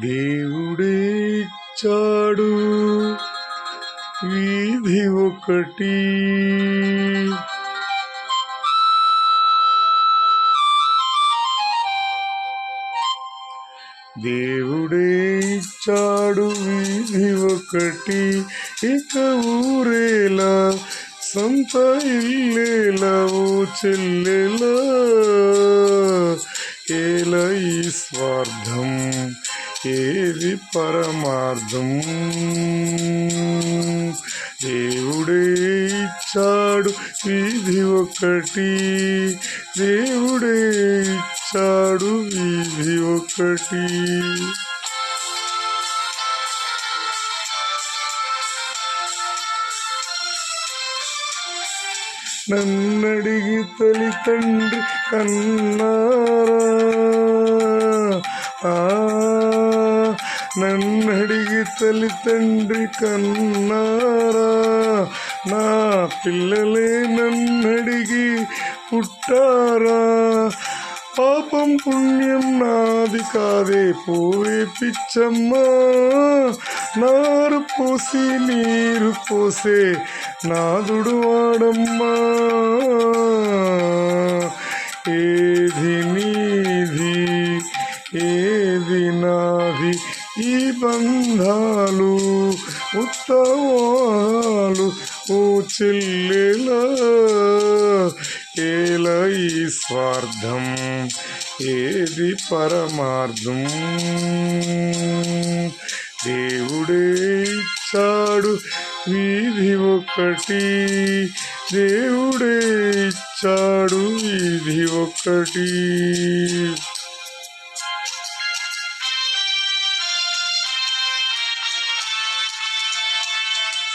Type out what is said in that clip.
దేవుడేచ్చాడు. వీధి ఒకటి. దేవుడే ఇచ్చాడు వీధి ఒకటి. ఇక ఊరేలా సంత ఇల్లేలా ఓ చెల్లెలా ఏల ఈ స్వార్థం. ఏది పరమార్థం? దేవుడే ఇచ్చాడు ఇది ఒకటి. దేవుడే ఇచ్చాడు ఇది ఒకటి. నన్నడిగి తల్లి తండ్రి కన్నారా? నన్నడిగి తల్లి తండ్రి కన్నారా? నా పిల్లలే నన్నడిగి పుట్టారా? పాపం పుణ్యం నాది కాదే పోవే పిచ్చమ్మ. నారు పోసి నీరు పోసే నాదుడు వాడమ్మా. ఏది నీది ఏది నాది ఈ బంధాలు ఉత్తవాలు ఓ చెల్లెల ఏల ఈ స్వార్థం ఏది పరమార్థం? దేవుడే ఇచ్చాడు వీధి ఒకటి దేవుడే ఇచ్చాడు వీధి ఒకటి.